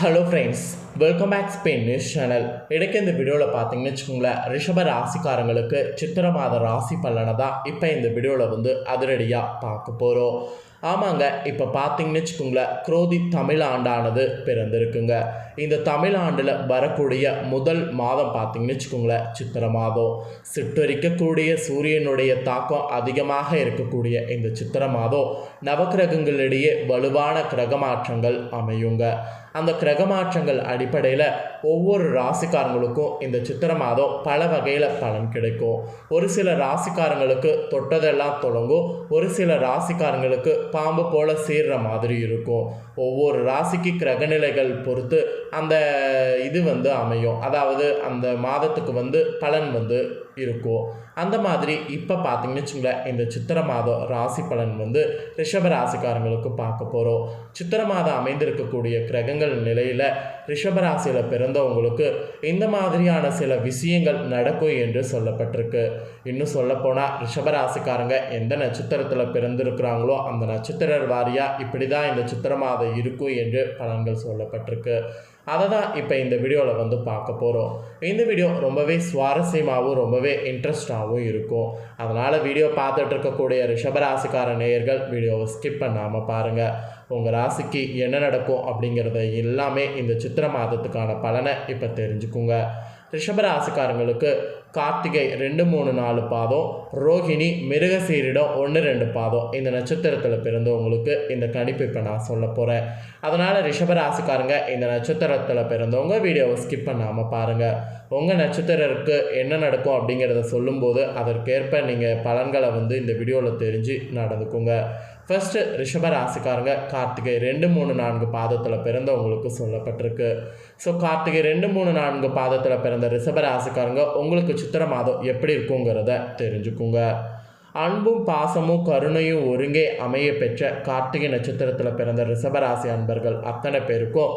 Hello friends welcome back Spain news channel இடைக்கு இந்த வீடியோவில் பார்த்தீங்கன்னு வச்சுக்கோங்களேன் ரிஷப ராசிக்காரங்களுக்கு சித்திர மாத ராசி பலனை தான் இப்போ இந்த வீடியோவில் வந்து அதிரடியாக பார்க்க போகிறோம் ஆமாங்க இப்போ பார்த்தீங்கன்னு வச்சுக்கோங்களேன் குரோதி தமிழ் ஆண்டானது பிறந்திருக்குங்க. இந்த தமிழ் ஆண்டில் வரக்கூடிய முதல் மாதம் பார்த்தீங்கன்னு வச்சுக்கோங்களேன் சித்திர மாதம் சிற்றரிக்கக்கூடிய சூரியனுடைய தாக்கம் அதிகமாக இருக்கக்கூடிய இந்த சித்திர மாதம் நவக்கிரகங்களிடையே வலுவான கிரக மாற்றங்கள் அமையுங்க. அந்த கிரக மாற்றங்கள் அடிப்படையில் ஒவ்வொரு ராசிக்காரங்களுக்கும் இந்த சித்திர மாதம் பல வகையில் பலன் கிடைக்கும். ஒரு சில ராசிக்காரங்களுக்கு தொட்டதெல்லாம் தொடங்கும். ஒரு சில ராசிக்காரங்களுக்கு பாம்பு போல சீர்ற மாதிரி இருக்கும். ஒவ்வொரு ராசிக்கு கிரகநிலைகள் பொறுத்து அந்த இது வந்து அமையும். அதாவது அந்த மாதத்துக்கு வந்து பலன் வந்து இருக்கும் அந்த மாதிரி இப்போ பார்த்தீங்கன்னு வச்சுங்களேன் இந்த சித்திர மாதம் ராசி பலன் வந்து ரிஷப ராசிக்காரங்களுக்கு பார்க்க போகிறோம் சித்திர மாதம் அமைந்திருக்கக்கூடிய கிரகங்கள் நிலையில் ரிஷப ராசியில் பிறந்தவங்களுக்கு இந்த மாதிரியான சில விஷயங்கள் நடக்கும் என்று சொல்லப்பட்டிருக்கு. இன்னும் சொல்லப்போனால் ரிஷப ராசிக்காரங்க எந்த நட்சத்திரத்தில் பிறந்திருக்கிறாங்களோ அந்த நட்சத்திரர் வாரியாக இப்படி தான் இந்த சித்திர மாதம் இருக்கும் என்று பலன்கள் சொல்லப்பட்டிருக்கு. அதை தான் இப்போ இந்த வீடியோவில் வந்து பார்க்க போகிறோம் இந்த வீடியோ ரொம்பவே சுவாரஸ்யமாகவும் ரொம்பவே இன்ட்ரெஸ்டாகவும் இருக்கும். அதனால் வீடியோ பார்த்துட்டு இருக்கக்கூடிய ரிஷபராசிக்கார நேயர்கள் வீடியோவை ஸ்கிப் பண்ணாமல் பாருங்கள் உங்கள் ராசிக்கு என்ன நடக்கும் அப்படிங்கிறத எல்லாமே இந்த சித்திர மாதத்துக்கான பலனை இப்போ தெரிஞ்சுக்குங்க. ரிஷபராசிக்காரங்களுக்கு கார்த்திகை ரெண்டு மூணு நாலு பாதம் ரோஹிணி மிருகசீரிடம் ஒன்று ரெண்டு பாதம். இந்த நட்சத்திரத்தில் பிறந்தவங்களுக்கு இந்த கணிப்பு இப்போ நான் சொல்ல போகிறேன் அதனால் ரிஷபராசிக்காரங்க இந்த நட்சத்திரத்தில் பிறந்தவங்க வீடியோவை ஸ்கிப் பண்ணாமல் பாருங்கள் உங்கள் நட்சத்திரருக்கு என்ன நடக்கும் அப்படிங்கிறத சொல்லும்போது அதற்கேற்ப நீங்கள் பலன்களை வந்து இந்த வீடியோவில் தெரிஞ்சு நடந்துக்குங்க. ஃபஸ்ட்டு ரிஷப ராசிக்காரங்க கார்த்திகை ரெண்டு மூணு நான்கு பாதத்தில் பிறந்தவங்களுக்கு சொல்லப்பட்டிருக்கு. ஸோ கார்த்திகை ரெண்டு மூணு நான்கு பாதத்தில் பிறந்த ரிஷப ராசிக்காரங்க உங்களுக்கு சித்திர மாதம் எப்படி இருக்குங்கிறத தெரிஞ்சுக்குங்க. அன்பும் பாசமும் கருணையும் ஒருங்கே அமைய பெற்ற கார்த்திகை நட்சத்திரத்தில் பிறந்த ரிஷபராசி அன்பர்கள் அத்தனை பேருக்கும்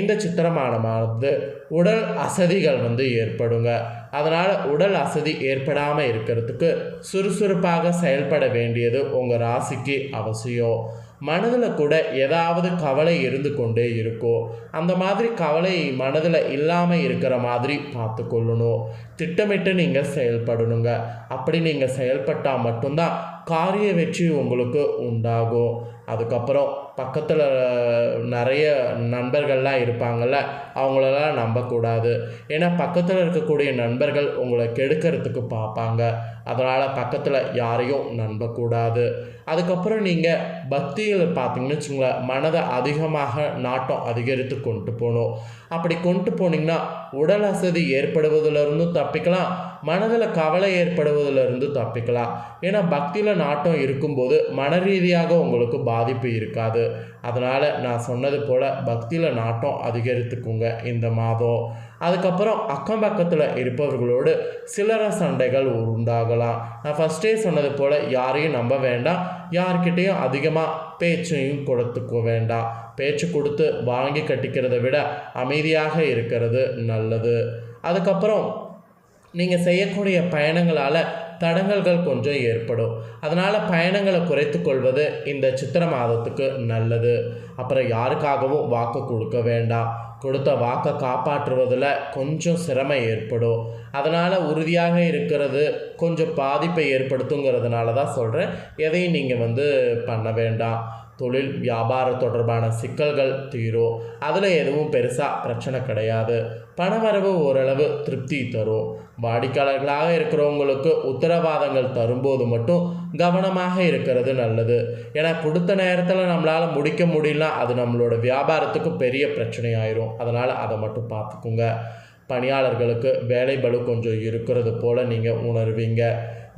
இந்த சித்திரமானமானது உடல் அசதிகள் வந்து ஏற்படுங்க. அதனால் உடல் அசதி ஏற்படாமல் இருக்கிறதுக்கு சுறுசுறுப்பாக செயல்பட வேண்டியது உங்கள் ராசிக்கு அவசியம். மனதில் கூட ஏதாவது கவலை இருந்து கொண்டே இருக்கும் அந்த மாதிரி கவலை மனதில் இல்லாமல் இருக்கிற மாதிரி பார்த்து கொள்ளணும் திட்டமிட்டு நீங்கள் செயல்படணுங்க. அப்படி நீங்கள் செயல்பட்டால் மட்டும்தான் காரிய வெற்றி உங்களுக்கு உண்டாகும். அதுக்கப்புறம் பக்கத்தில் நிறைய நண்பர்கள்லாம் இருப்பாங்கள்ல அவங்களெல்லாம் நம்பக்கூடாது. ஏன்னா பக்கத்தில் இருக்கக்கூடிய நண்பர்கள் உங்களை கெடுக்கிறதுக்கு பார்ப்பாங்க. அதனால் பக்கத்தில் யாரையும் நம்பக்கூடாது. அதுக்கப்புறம் நீங்கள் பக்தியில் பார்த்தீங்கன்னு வச்சுங்களேன் மனதை அதிகமாக நாட்டம் அதிகரித்து கொண்டு போகணும். அப்படி கொண்டு போனீங்கன்னா உடல் அசதி ஏற்படுவதிலிருந்தும் தப்பிக்கலாம் மனதில் கவலை ஏற்படுவதிலிருந்து தப்பிக்கலாம். ஏன்னா பக்தியில் நாட்டம் இருக்கும்போது மன ரீதியாக உங்களுக்கு பாதிப்பு இருக்காது. அதனால் நான் சொன்னது போல் பக்தியில் நாட்டம் அதிகரித்துக்குங்க இந்த மாதம். அதுக்கப்புறம் அக்கம் பக்கத்தில் இருப்பவர்களோடு சிலர சண்டைகள் உண்டாகலாம். நான் ஃபஸ்ட்டே சொன்னது போல் யாரையும் நம்ப வேண்டாம். யார்கிட்டேயும் அதிகமாக பேச்சையும் கொடுத்துக்க வேண்டாம். பேச்சு கொடுத்து வாங்கி கட்டிக்கிறத விட அமைதியாக இருக்கிறது நல்லது. அதுக்கப்புறம் நீங்கள் செய்யக்கூடிய பயணங்களால் தடங்கல்கள் கொஞ்சம் ஏற்படும். அதனால் பயணங்களை குறைத்து கொள்வது இந்த சித்திர மாதத்துக்கு நல்லது. அப்புறம் யாருக்காகவும் வாக்கு கொடுக்க வேண்டாம். கொடுத்த வாக்கை காப்பாற்றுவதில் கொஞ்சம் சிரமம் ஏற்படும். அதனால் உறுதியாக இருக்கிறது கொஞ்சம் பாதிப்பை ஏற்படுத்துங்கிறதுனால தான் சொல்கிறேன் எதையும் நீங்கள் வந்து பண்ண வேண்டாம். தொழில் வியாபாரம் தொடர்பான சிக்கல்கள் தீரும் அதில் எதுவும் பெருசாக பிரச்சனை கிடையாது. பணவரவு ஓரளவு திருப்தி தரும் வாடிக்கையாளர்களாக இருக்கிறவங்களுக்கு உத்தரவாதங்கள் தரும்போது மட்டும் கவனமாக இருக்கிறது நல்லது. ஏன்னா கொடுத்த நேரத்தில் நம்மளால் முடிக்க முடியலனா அது நம்மளோட வியாபாரத்துக்கு பெரிய பிரச்சனையாயிரும். அதனால் அதை மட்டும் பார்த்துக்குங்க. பணியாளர்களுக்கு வேலை பலு கொஞ்சம் இருக்கிறது போல் நீங்கள் உணர்வீங்க.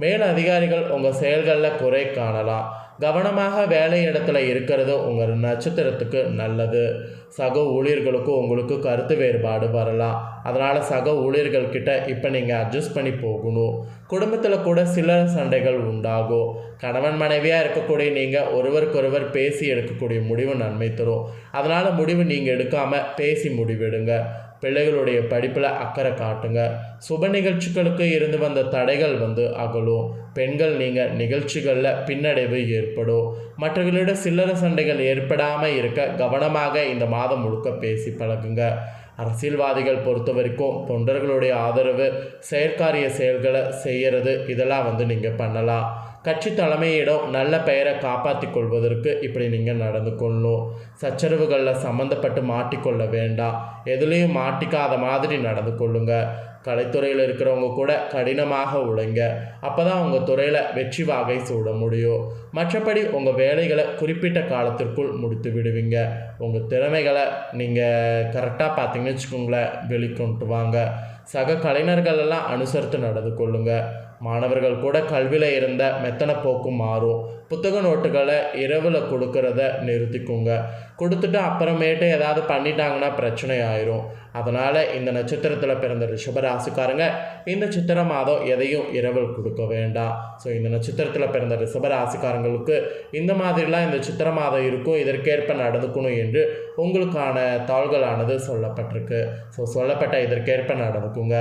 மேல் அதிகாரிகள் உங்கள் செயல்களில் குறை காணலாம். கவனமாக வேலை இடத்துல இருக்கிறது உங்கள் நட்சத்திரத்துக்கு நல்லது. சக ஊழியர்களுக்கும் உங்களுக்கு கருத்து வேறுபாடு வரலாம். அதனால் சக ஊழியர்கள்கிட்ட இப்போ நீங்கள் அட்ஜஸ்ட் பண்ணி போகணும். குடும்பத்தில் கூட சில சண்டைகள் உண்டாகும். கணவன் மனைவியாக இருக்கக்கூடிய நீங்கள் ஒருவருக்கொருவர் பேசி எடுக்கக்கூடிய முடிவு நன்மை தரும். அதனால் முடிவு நீங்கள் எடுக்காமல் பேசி முடிவெடுங்க. பிள்ளைகளுடைய படிப்பில் அக்கறை காட்டுங்க. சுப நிகழ்ச்சிகளுக்கு இருந்து வந்த தடைகள் வந்து அகலும். பெண்கள் நீங்கள் நிகழ்ச்சிகளில் பின்னடைவு ஏற்படும். மற்றவர்களிடம் சில்லறை சண்டைகள் ஏற்படாமல் இருக்க கவனமாக இந்த மாதம் முழுக்க பேசி பழகுங்க. அரசியல்வாதிகள் பொறுத்த வரைக்கும் தொண்டர்களுடைய ஆதரவு செயற்காரிய செயல்களை செய்கிறது இதெல்லாம் வந்து நீங்கள் பண்ணலாம். கட்சி தலைமையிடம் நல்ல பெயரை காப்பாற்றி கொள்வதற்கு இப்படி நீங்கள் நடந்து கொள்ளணும். சச்சரவுகளில் சம்மந்தப்பட்டு மாட்டிக்கொள்ள வேண்டாம். எதுலேயும் மாட்டிக்காத மாதிரி நடந்து கொள்ளுங்க. கலைத்துறையில் இருக்கிறவங்க கூட கடினமாக உழைங்க. அப்போ தான் உங்கள் துறையில் வெற்றி வாகை சூட முடியும். மற்றபடி உங்கள் வேலைகளை குறிப்பிட்ட காலத்திற்குள் முடித்து விடுவீங்க. உங்கள் திறமைகளை நீங்கள் கரெக்டாக பார்த்தீங்கன்னு வச்சுக்கோங்களேன் வெளிக்கொண்டு வாங்க. சக கலைஞர்கள் எல்லாம் அனுசரித்து நடந்து கொள்ளுங்கள் மாணவர்கள் கூட கல்வியில் இருந்த மெத்தனை போக்கும் மாறும். புத்தக நோட்டுகளை இரவில் கொடுக்கறத நிறுத்திக்குங்க. கொடுத்துட்டு அப்புறமேட்டு ஏதாவது பண்ணிட்டாங்கன்னா பிரச்சனை ஆயிரும் அதனால் இந்த நட்சத்திரத்தில் பிறந்த ரிஷபராசிக்காரங்க இந்த சித்திர மாதம் எதையும் இரவல் கொடுக்க வேண்டாம். ஸோ இந்த நட்சத்திரத்தில் பிறந்த ரிஷபராசிக்காரங்களுக்கு இந்த மாதிரிலாம் இந்த சித்திர மாதம் இருக்கும் இதற்கேற்ப நடந்துக்கணும் என்று உங்களுக்கான தாள்களானது சொல்லப்பட்டிருக்கு. ஸோ சொல்லப்பட்ட இதற்கேற்ப நடந்துக்குங்க.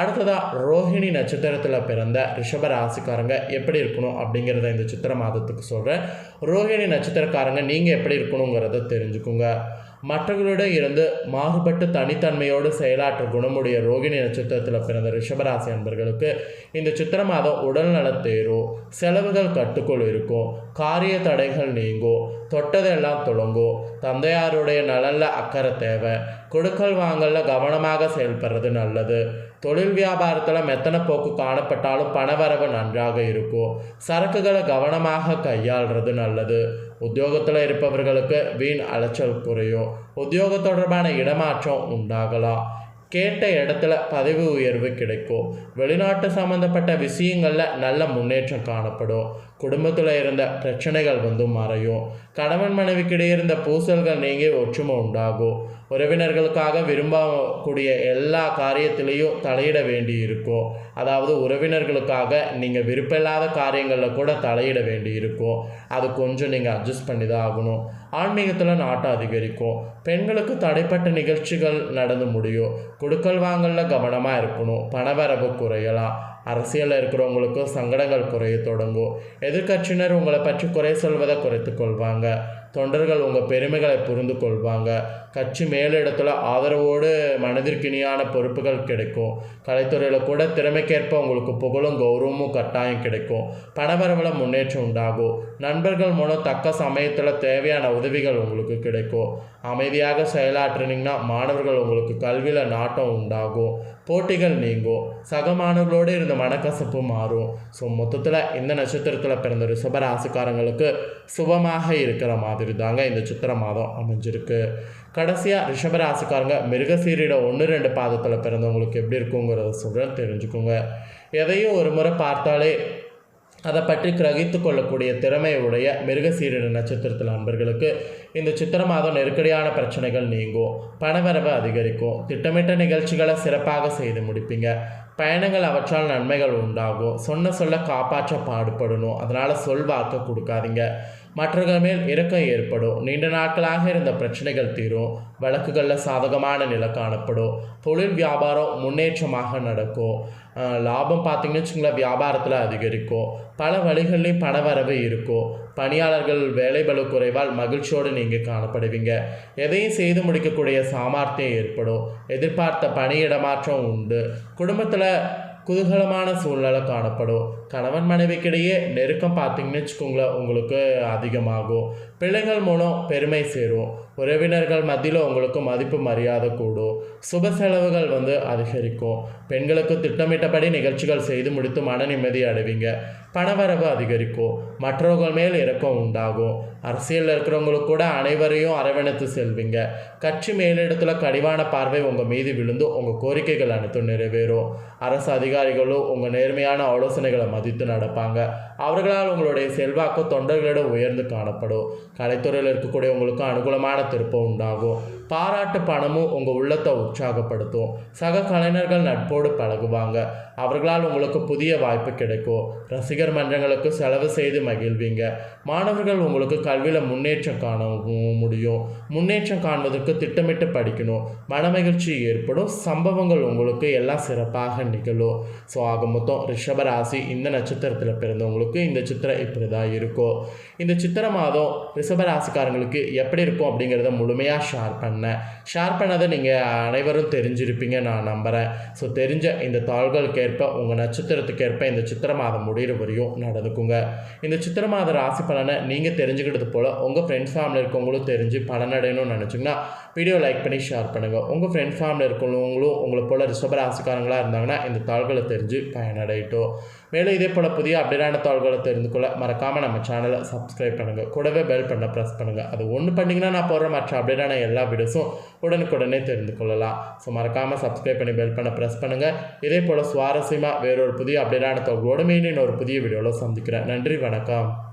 அடுத்ததாக ரோஹிணி நட்சத்திரத்தில் பிறந்த ரிஷபராசிக்காரங்க எப்படி இருக்கணும் அப்படிங்கிறத இந்த சித்திர மாதத்துக்கு சொல்கிறேன் ரோஹிணி நட்சத்திரக்காரங்க நீங்கள் எப்படி இருக்கணுங்கிறத தெரிஞ்சுக்குங்க. மற்றவர்களிடம் இருந்து மாறுபட்டு தனித்தன்மையோடு செயலாற்ற குணமுடைய ரோகிணி நட்சத்திரத்தில் பிறந்த ரிஷபராசி அன்பர்களுக்கு இந்த சித்திர மாதம் உடல் நலத்தேரும் செலவுகள் கட்டுக்குள் இருக்கும் காரிய தடைகள் நீங்கும் தொட்டதெல்லாம் தொடங்கும் தந்தையாருடைய நலனில் அக்கறை தேவை கொடுக்கல் வாங்கலில் கவனமாக செயல்படுறது நல்லது. தொழில் வியாபாரத்தில் மெத்தன போக்கு காணப்பட்டாலும் பணவரவு நன்றாக இருக்கும். சரக்குகளை கவனமாக கையாள்றது நல்லது. உத்தியோகத்தில் இருப்பவர்களுக்கு வீண் அலைச்சல் குறையும். உத்தியோக தொடர்பான இடமாற்றம் உண்டாகலாம். கேட்ட இடத்துல பதவி உயர்வு கிடைக்கும். வெளிநாட்டு சம்மந்தப்பட்ட விஷயங்களில் நல்ல முன்னேற்றம் காணப்படும். குடும்பத்தில் இருந்த பிரச்சனைகள் வந்து மறையும். கணவன் மனைவிக்கிடையே இருந்த பூசல்கள் நீங்கி ஒற்றுமை உண்டாகும். உறவினர்களுக்காக விரும்பக்கூடிய எல்லா காரியத்திலையும் தலையிட வேண்டி இருக்கும் அதாவது உறவினர்களுக்காக நீங்கள் விருப்பமில்லாத காரியங்களில் கூட தலையிட வேண்டி இருக்கும் அது கொஞ்சம் நீங்கள் அட்ஜஸ்ட் பண்ணி தான் ஆகணும். ஆன்மீகத்தில் நாட்டம் அதிகரிக்கும். பெண்களுக்கு தடைப்பட்ட நிகழ்ச்சிகள் நடந்து முடியும். கொடுக்கல் வாங்கலில் கவனமாக இருக்கணும். பணவரவு குறையலாம். அரசியலில் இருக்கிறவங்களுக்கும் சங்கடங்கள் குறைய தொடங்கும். எதிர்க்கட்சியினர் உங்களை பற்றி குறை சொல்வதை குறைத்து கொள்வாங்க. தொண்டர்கள் உங்கள் பெருமைகளை புரிந்து கொள்வாங்க. கட்சி மேலிடத்தில் ஆதரவோடு மனதிற்கினியான பொறுப்புகள் கிடைக்கும். கலைத்துறையில் கூட திறமைக்கேற்ப உங்களுக்கு புகழும் கௌரவமும் கட்டாயம் கிடைக்கும். பணவரவில் முன்னேற்றம் உண்டாகும். நண்பர்கள் மூலம் தக்க சமயத்தில் தேவையான உதவிகள் உங்களுக்கு கிடைக்கும். அமைதியாக செயலாற்றினீங்கன்னா மாணவர்கள் உங்களுக்கு கல்வியில் நாட்டம் உண்டாகும். போட்டிகள் நீங்கும். சக மாணவர்களோடு இருந்த மனக்கசப்பு மாறும். ஸோ மொத்தத்தில் இந்த நட்சத்திரத்தில் பிறந்த ரிஷபராசிக்காரங்களுக்கு சுபமாக இருக்கிற மாதிரி தாங்க இந்த சித்திர மாதம் அமைஞ்சிருக்கு. கடைசியாக ரிஷபராசிக்காரங்க மிருகசீரிட ஒன்று ரெண்டு பாதத்தில் பிறந்தவங்களுக்கு எப்படி இருக்குங்கிறத சொல்கிறேன் தெரிஞ்சுக்கோங்க. எதையும் ஒரு முறை பார்த்தாலே அதை பற்றி கிரகித்து கொள்ளக்கூடிய திறமையுடைய மிருகசீரிட நட்சத்திரத்தில் நண்பர்களுக்கு இந்த சித்திர மாதம் நெருக்கடியான பிரச்சனைகள் நீங்கும் பணவரவு அதிகரிக்கும் திட்டமிட்ட நிகழ்ச்சிகளை சிறப்பாக செய்து முடிப்பீங்க. பயணங்கள் அவற்றால் நன்மைகள் உண்டாகும் சொன்ன சொல்ல காப்பாற்ற பாடுபடணும் அதனால் சொல் வாக்கு கொடுக்காதீங்க. மற்றவர்கள் மேல் இரக்கம் ஏற்படும். நீண்ட நாட்களாக இருந்த பிரச்சனைகள் தீரும். வழக்குகளில் சாதகமான நிலை காணப்படும். தொழில் வியாபாரம் முன்னேற்றமாக நடக்கும் லாபம் பார்த்தீங்கன்னு வச்சுங்களேன் வியாபாரத்தில் அதிகரிக்கும் பல வழிகள்லேயும் பணவரவு இருக்கும் பணியாளர்கள் வேலைபளு குறைவால் மகிழ்ச்சியோடு நீங்கள் காணப்படுவீங்க. எதையும் செய்து முடிக்கக்கூடிய சாமர்த்தியம் ஏற்படும். எதிர்பார்த்த பணியிடமாற்றம் உண்டு. குடும்பத்தில் குதூகலமான சூழ்நிலை காணப்படும். கணவன் மனைவிக்கிடையே நெருக்கம் பார்த்தீங்கன்னு வச்சுக்கோங்களேன் உங்களுக்கு அதிகமாகும். பிள்ளைகள் மூலம் பெருமை சேரும். உறவினர்கள் மத்தியில் உங்களுக்கு மதிப்பு மரியாதை கூடும். சுப செலவுகள் வந்து அதிகரிக்கும். பெண்களுக்கு திட்டமிட்டபடி நிகழ்ச்சிகள் செய்து முடித்து மன நிம்மதி அடைவீங்க. பணவரவு அதிகரிக்கும். மற்றவர்கள் மேல் இரக்கம் உண்டாகும். அரசியலில் இருக்கிறவங்களுக்கு கூட அனைவரையும் அரவணைத்து செல்வீங்க. கட்சி மேலிடத்தில் கடிவான பார்வை உங்கள் மீது விழுந்து உங்கள் கோரிக்கைகள் அனைத்தும் நிறைவேறும். அரசு அதிகாரிகளும் உங்கள் நேர்மையான ஆலோசனைகளை மதித்து நடப்பாங்க. அவர்களால் உங்களுடைய செல்வாக்கு தொண்டர்களிடம் உயர்ந்து காணப்படும். கலைத்துறையில் இருக்கக்கூடிய உங்களுக்கு அனுகூலமான திருப்பம் உண்டாகும். பாராட்டு பணமும் உங்கள் உள்ளத்தை உற்சாகப்படுத்தும். சக கலைஞர்கள் நட்போடு பழகுவாங்க. அவர்களால் உங்களுக்கு புதிய வாய்ப்பு கிடைக்கும். ரசிகர் மன்றங்களுக்கு செலவு செய்து மகிழ்வீங்க. மாணவர்கள் உங்களுக்கு கல்வியில் முன்னேற்றம் காண முடியும். முன்னேற்றம் காண்பதற்கு திட்டமிட்டு படிக்கணும். மனமகிழ்ச்சி ஏற்படும். சம்பவங்கள் உங்களுக்கு எல்லாம் சிறப்பாக நிகழும். ஸோ ஆக மொத்தம் ரிஷபராசி இந்த நட்சத்திரத்தில் பிறந்தவங்களுக்கு இந்த சித்திரம் இப்படி தான் இருக்கும். இந்த சித்திர மாதம் ரிஷபராசிக்காரங்களுக்கு எப்படி இருக்கும் அப்படிங்கிறத முழுமையாக ஷேர் பண்ணேன் ஷேர் பண்ணதை நீங்கள் அனைவரும் தெரிஞ்சிருப்பீங்க நான் நம்புகிறேன் ஸோ தெரிஞ்ச இந்த தாள்களுக்கேற்ப உங்கள் நட்சத்திரத்துக்கேற்ப இந்த சித்திர மாதம் முடிகிற வரையும் நடந்துக்குங்க. இந்த சித்திர மாத ராசி பலனை நீங்கள் தெரிஞ்சுக்கிட்டது போல் உங்கள் ஃப்ரெண்ட்ஸ் ஃபேமிலி இருக்கவங்களும் தெரிஞ்சு பலனடையணும்னு நினச்சிங்கன்னா வீடியோ லைக் பண்ணி ஷேர் பண்ணுங்கள் உங்கள் ஃப்ரெண்ட் ஃபேமிலி இருக்கவங்களும் உங்களை போல் ரிஷப ராசிக்காரங்களாக இருந்தாங்கன்னா இந்த தாள்களை தெரிஞ்சு பயனடையட்டும். மேலும் இதே போல் புதிய அப்டேட்டான தாள்களை தெரிந்து கொள்ள மறக்காமல் நம்ம சேனலை சப்ஸ்கிரைப் பண்ணுங்கள் கூடவே பெல் பண்ண ப்ரெஸ் பண்ணுங்கள் அது ஒன்று பண்ணிங்கன்னா நான் போடுற மற்ற அப்டேட்டான எல்லா வீடியோ வீடியோஸும் உடனுக்குடனே தெரிந்து கொள்ளலாம். ஸோ மறக்காமல் சப்ஸ்கிரைப் பண்ணி பெல் பண்ண ப்ரெஸ் பண்ணுங்கள் இதே போல் சுவாரஸ்யமாக வேறொரு புதிய அப்டேட்டான தகவலோடு மீண்டும் ஒரு புதிய வீடியோவில் சந்திக்கிறேன். நன்றி வணக்கம்.